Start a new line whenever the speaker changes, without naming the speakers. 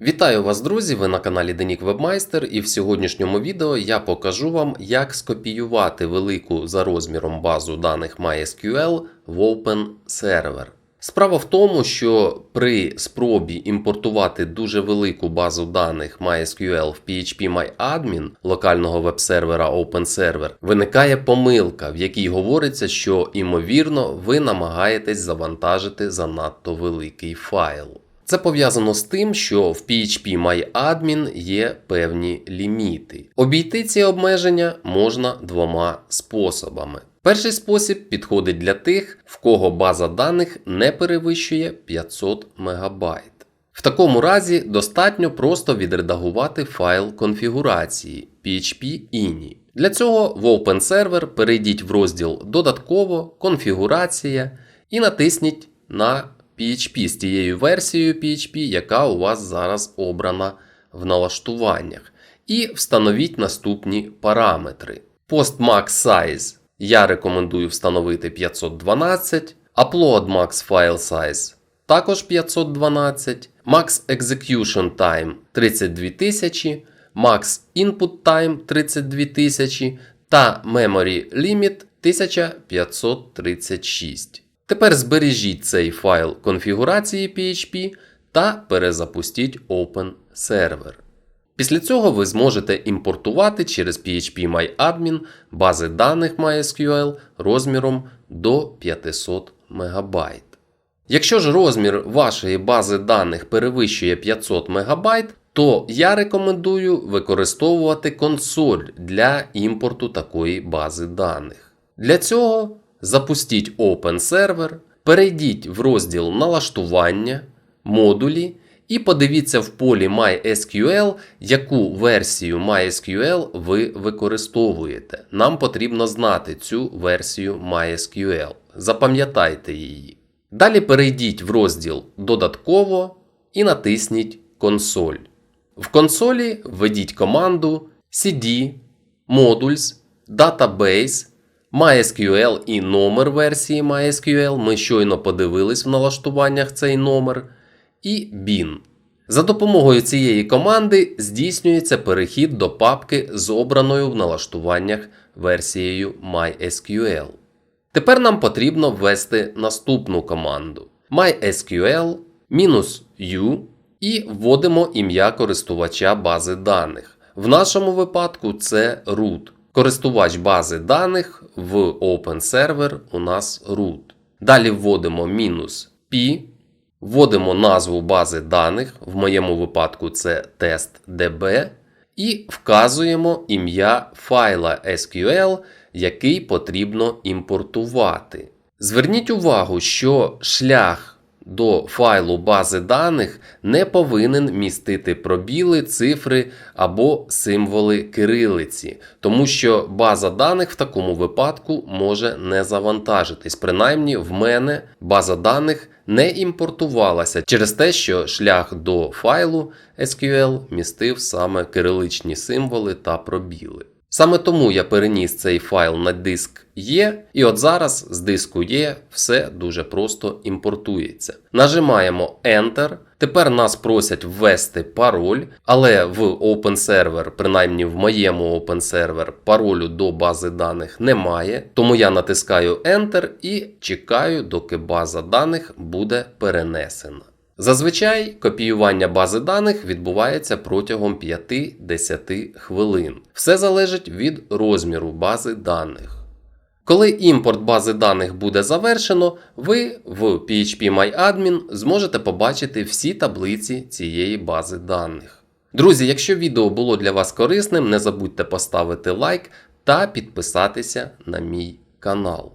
Вітаю вас, друзі! Ви на каналі Денік Вебмайстер, і в сьогоднішньому відео я покажу вам, як скопіювати велику за розміром базу даних MySQL в Open Server. Справа в тому, що при спробі імпортувати дуже велику базу даних MySQL в PHP-MyAdmin локального веб-сервера OpenServer виникає помилка, в якій говориться, що ймовірно ви намагаєтесь завантажити занадто великий файл. Це пов'язано з тим, що в PHP MyAdmin є певні ліміти. Обійти ці обмеження можна двома способами. Перший спосіб підходить для тих, в кого база даних не перевищує 500 МБ. В такому разі достатньо просто відредагувати файл конфігурації PHP INI. Для цього в OpenServer перейдіть в розділ Додатково, Конфігурація і натисніть на PHP з тією версією PHP, яка у вас зараз обрана в налаштуваннях. І встановіть наступні параметри. Post Max Size я рекомендую встановити 512, Upload Max File Size також 512, Max Execution Time 32 тисячі, Max Input Time 32 тисячі та Memory Limit 1536. Тепер збережіть цей файл конфігурації PHP та перезапустіть Open Server. Після цього ви зможете імпортувати через PHP MyAdmin бази даних MySQL розміром до 500 МБ. Якщо ж розмір вашої бази даних перевищує 500 МБ, то я рекомендую використовувати консоль для імпорту такої бази даних. Для цього запустіть Open Server, перейдіть в розділ Налаштування, модулі і подивіться в полі MySQL, яку версію MySQL ви використовуєте. Нам потрібно знати цю версію MySQL. Запам'ятайте її. Далі перейдіть в розділ Додатково і натисніть Консоль. В консолі введіть команду cd modules database MySQL і номер версії MySQL. Ми щойно подивились в налаштуваннях цей номер. І bin. За допомогою цієї команди здійснюється перехід до папки з обраною в налаштуваннях версією MySQL. Тепер нам потрібно ввести наступну команду mysql-u і вводимо ім'я користувача бази даних. В нашому випадку це root. Користувач бази даних в Open Server у нас root. Далі вводимо мінус «p», вводимо назву бази даних, в моєму випадку це test.db, і вказуємо ім'я файла SQL, який потрібно імпортувати. Зверніть увагу, що шлях до файлу бази даних не повинен містити пробіли, цифри або символи кирилиці, тому що база даних в такому випадку може не завантажитись. Принаймні, в мене база даних не імпортувалася через те, що шлях до файлу SQL містив саме кириличні символи та пробіли. Саме тому я переніс цей файл на диск Є, і от зараз з диску Є все дуже просто імпортується. Нажимаємо Enter. Тепер нас просять ввести пароль, але в OpenServer, принаймні в моєму OpenServer, паролю до бази даних немає. Тому я натискаю Enter і чекаю, доки база даних буде перенесена. Зазвичай копіювання бази даних відбувається протягом 5-10 хвилин. Все залежить від розміру бази даних. Коли імпорт бази даних буде завершено, ви в PHP MyAdmin зможете побачити всі таблиці цієї бази даних. Друзі, якщо відео було для вас корисним, не забудьте поставити лайк та підписатися на мій канал.